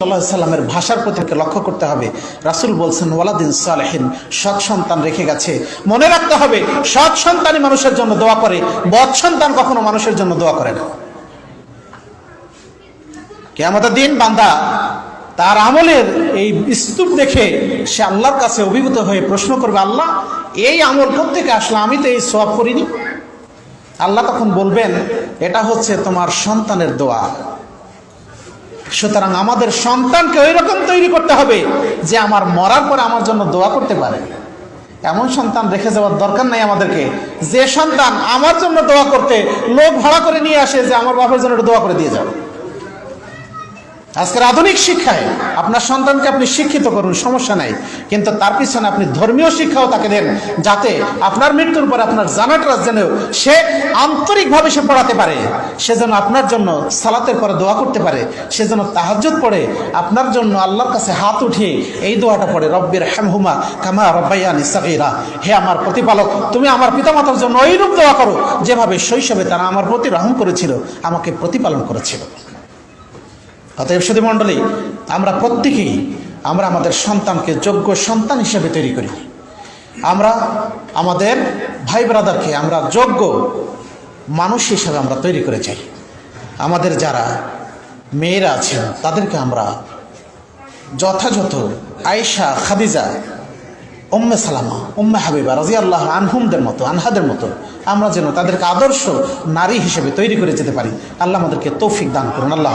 সাল্লামের ভাষার প্রতি লক্ষ্য করতে হবে। রাসুল বলছেন, ওয়ালাদিন সালেহিন, সৎ সন্তান রেখে গেছে। মনে রাখতে হবে, সৎ সন্তানই মানুষের জন্য দোয়া করে, বৎ সন্তান কখনো মানুষের জন্য দোয়া করে না। কেয়ামতের দিন বান্দা তার আমলের এই স্তূপ দেখে সে আল্লাহর কাছে অভিভূত হয়ে প্রশ্ন করবে, আল্লাহ, এই আমল থেকে আসলে? আমি তো এই সব করিনি। আল্লাহ তখন বলবেন, এটা হচ্ছে তোমার সন্তানের দোয়া। সুতরাং আমাদের সন্তানকে ওই রকম তৈরি করতে হবে যে আমার মরার পরে আমার জন্য দোয়া করতে পারে। এমন সন্তান রেখে যাওয়ার দরকার নাই আমাদেরকে। যে সন্তান আমার জন্য দোয়া করতে লোক ভাড়া করে নিয়ে আসে যে আমার বাপের জন্য দোয়া করে দিয়ে যাবে আজকের আধুনিক শিক্ষায় আপনার সন্তানকে আপনি শিক্ষিত করুন, সমস্যা নাই। কিন্তু তার পিছনে আপনি ধর্মীয় শিক্ষাও তাকে দেন, যাতে আপনার মৃত্যুর পর আপনার জানাটা যেন সে আন্তরিকভাবে সে পড়াতে পারে। সে যেন আপনার জন্য সালাতের পরে দোয়া করতে পারে। সে যেন তাহাজ্জুদ পড়ে, আপনার জন্য আল্লাহর কাছে হাত উঠিয়ে এই দোয়াটা পড়ে রব্বির হ্যামহুমা কামা রব্বাইয়ানি সাগীরা হে আমার প্রতিপালক, তুমি আমার পিতামাতার জন্য ওইরূপ দোয়া করো যেভাবে শৈশবে তারা আমার প্রতি রহম করেছিল, আমাকে প্রতিপালন করেছিল। অতএব সুধী মণ্ডলী, আমরা প্রত্যেকেই, আমরা আমাদের সন্তানকে যোগ্য সন্তান হিসেবে তৈরি করি। আমরা আমাদের ভাই ব্রাদারকে আমরা যোগ্য মানুষ হিসেবে আমরা তৈরি করে চাই। আমাদের যারা মেয়েরা আছেন, তাদেরকে আমরা যথাযথ আয়েশা, খাদিজা, উম্মে সালামা, উম্মে হাবিবা রাজি আল্লাহ আনহুমদের মতো, আনহাদের মতো, আমরা যেন তাদেরকে আদর্শ নারী হিসেবে তৈরি করে যেতে পারি। আল্লাহ আমাদেরকে তৌফিক দান করুন। আল্লাহ